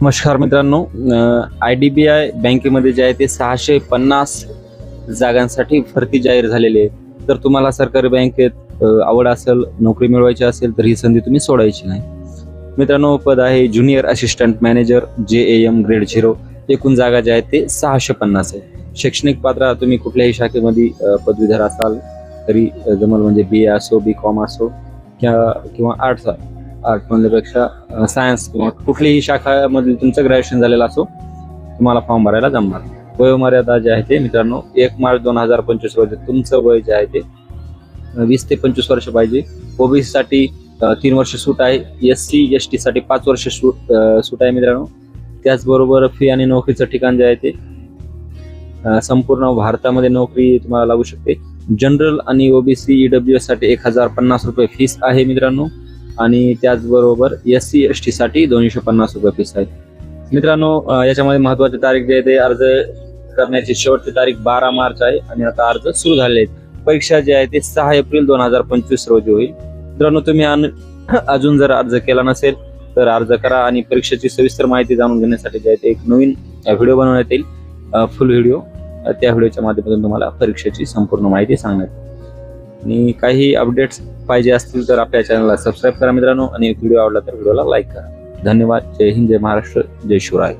नमस्कार मित्रांनो I D B I बँकेमध्ये जे आहे ते सहाशे पन्नास जागांसाठी भरती जाहीर झालेली आहे. तर तुम्हाला सरकारी बँकेत आवड असेल नोकरी मिळवायची असेल तर ही संधी तुम्ही सोडायची नाही. मित्रांनो पद आहे ज्युनियर असिस्टंट मॅनेजर जे ए एम ग्रेड झिरो. एकूण जागा ज्या आहेत ते सहाशे पन्नास आहे. शैक्षणिक पात्र तुम्ही कुठल्याही शाखेमध्ये पदवीधर असाल तरी जमल म्हणजे बी ए असो बी कॉम असो किंवा किंवा आर्ट्स आर्ट म्हणल्यापेक्षा सायन्स किंवा कुठलीही शाखामधील तुमचं ग्रॅज्युएशन झालेलं असो तुम्हाला फॉर्म भरायला जमणार. वयोमर्यादा जे आहे ते मित्रांनो एक मार्च दोन हजार पंचवीस रोजी तुमचं वय जे आहे ते वीस ते पंचवीस वर्ष पाहिजे. ओबीसी साठी तीन वर्ष सूट आहे. एस सी एस टी साठी पाच वर्ष सूट सूट आहे मित्रांनो. त्याचबरोबर फी आणि नोकरीचं ठिकाण जे आहे ते संपूर्ण भारतामध्ये नोकरी तुम्हाला लागू शकते. जनरल आणि ओबीसी ईडब्ल्यू एससाठी एक हजार पन्नास रुपये फीस आहे मित्रांनो. आणि त्याचबरोबर एस सी एस टी साठी दोनशे पन्नास रुपये फीस आहे मित्रांनो याच्यामध्ये महत्वाची तारीख जी आहे ते अर्ज करण्याची शेवटची तारीख बारा मार्च आहे आणि आता अर्ज सुरू झाले आहेत. परीक्षा जी आहे ते सहा एप्रिल दोन हजार पंचवीस रोजी होईल. मित्रांनो तुम्ही अजून जर अर्ज केला नसेल तर अर्ज करा आणि परीक्षेची सविस्तर माहिती जाणून घेण्यासाठी जे आहे ते एक नवीन व्हिडिओ बनवण्यात येईल. फुल व्हिडिओ त्या व्हिडिओच्या माध्यमातून तुम्हाला परीक्षेची संपूर्ण माहिती सांगण्यात आणि काही अपडेट्स पाहिजे असतील तर आपल्या चॅनलला सबस्क्राईब करा मित्रांनो. आणि व्हिडिओ आवडला तर व्हिडिओला लाईक करा. धन्यवाद. जय हिंद जय महाराष्ट्र जय शिवराय.